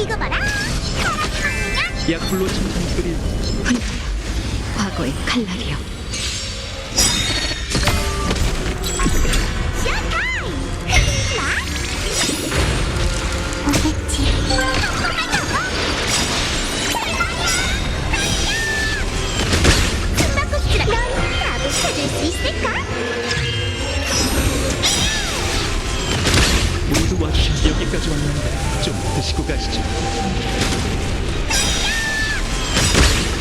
이거 봐라. 약불로 침상 끓일 과거의 칼날이여? 모두 와주셔서 여기까지 왔는데 좀 드시고 가시죠.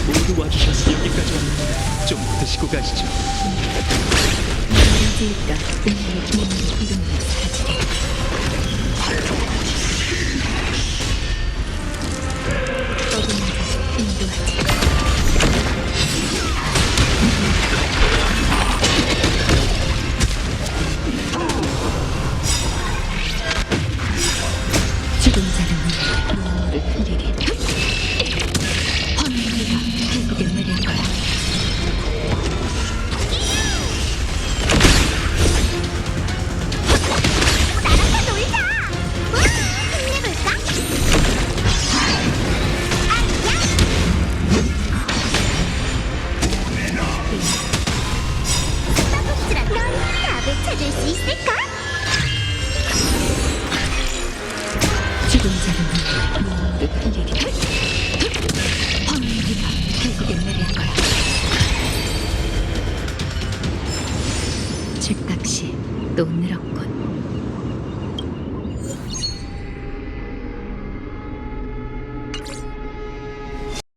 모두 와주셔서 여기까지 왔는데 좀 드시고 가시죠. 언제일까 운명의 이름으로 사라지 자는 눈물을 흘리리 황 죽은 자는 눈물을 흘리리 황무리가 결국엔 내릴 거야 즉각시 또 늘어